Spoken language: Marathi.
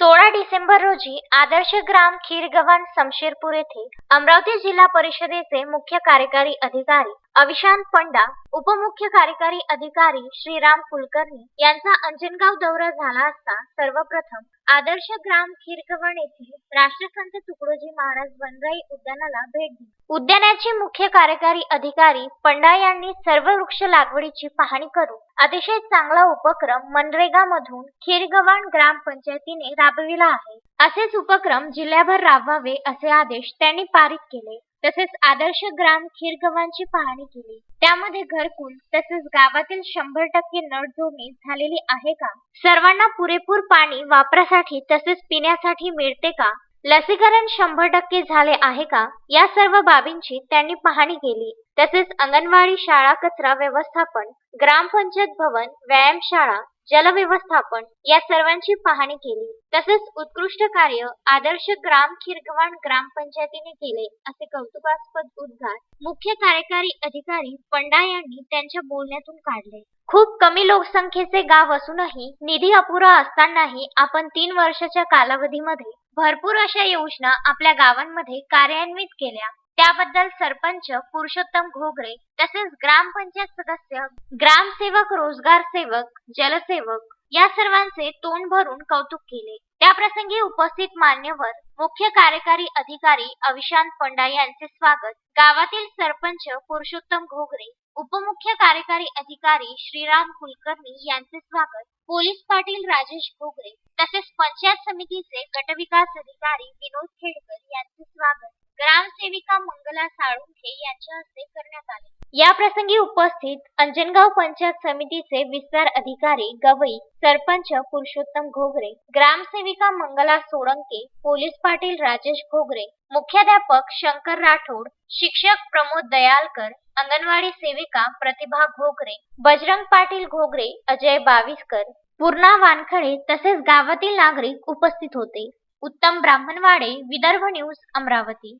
सोळा डिसेंबर रोजी आदर्श ग्राम खीरगव्हाण समशेरपूर येथे अमरावती जिल्हा परिषदेचे मुख्य कार्यकारी अधिकारी अविशांत पंडा उपमुख्य कार्यकारी अधिकारी श्रीराम कुलकर्णी यांचा अंजनगाव दौरा झाला असता सर्वप्रथम आदर्श ग्राम खीरगव्हाण येथील राष्ट्रसंत तुकडोजी महाराज वनराई उद्यानाला भेट दिली. उद्यानाचे मुख्य कार्यकारी अधिकारी पंडा यांनी सर्व वृक्ष लागवडीची पाहणी करून अतिशय चांगला उपक्रम मनरेगा मधून खीरगव्हाण ग्रामपंचायतीने राबविला आहे. असेच उपक्रम जिल्ह्याभर राबवावे असे आदेश त्यांनी पारित केले. तसेच आदर्श ग्राम खीरगव्हाणची पाहणी केली. त्यामध्ये घरकुल तसेच गावातील शंभर टक्के नळजोडणी झालेली आहे का? सर्वांना पुरेपूर पाणी वापरासाठी तसेच पिण्यासाठी मिळते का? लसीकरण शंभर टक्के झाले आहे का? या सर्व बाबींची त्यांनी पाहणी केली. तसेच अंगणवाडी शाळा कचरा व्यवस्थापन ग्रामपंचायत भवन व्यायामशाळा जल व्यवस्थापन या सर्वांची पाहणी केली. तसेच उत्कृष्ट कार्य आदर्श ग्राम खिरगव्हाण ग्रामपंचायतीने केले असे कौतुकास्पद उद्गार मुख्य कार्यकारी अधिकारी पंडा यांनी त्यांच्या बोलण्यातून काढले. खूप कमी लोकसंख्येचे गाव असूनही निधी अपुरा असतानाही आपण तीन वर्षाच्या कालावधीमध्ये भरपूर अशा योजना आपल्या गावांमध्ये कार्यान्वित केल्या. त्याबद्दल सरपंच पुरुषोत्तम घोगरे तसेच ग्रामपंचायत सदस्य ग्रामसेवक रोजगार सेवक जलसेवक या सर्वांचे तोंड भरून कौतुक केले. त्याप्रसंगी उपस्थित मान्यवर मुख्य कार्यकारी अधिकारी अविशांत पंडा यांचे स्वागत. गावातील सरपंच पुरुषोत्तम घोगरे उपमुख्य कार्यकारी अधिकारी श्रीराम कुलकर्णी यांचे स्वागत. पोलीस पाटील राजेश घोगरे तसेच पंचायत समितीचे गटविकास अधिकारी विनोद खेडकर यांचे स्वागत. ग्रामसेविका मंगला साळुंखे यांच्या हस्ते करण्यात आले. या प्रसंगी उपस्थित अंजनगाव पंचायत समितीचे विस्तार अधिकारी गवई सरपंच पुरुषोत्तम घोगरे ग्रामसेविका मंगला सोळंके पोलीस पाटील राजेश घोगरे मुख्याध्यापक शंकर राठोड शिक्षक प्रमोद दयालकर अंगणवाडी सेविका प्रतिभा घोगरे बजरंग पाटील घोगरे अजय बाविस्कर पूर्णा वानखडे तसेच गावातील नागरिक उपस्थित होते. उत्तम ब्राह्मणवाडे विदर्भ न्यूज अमरावती.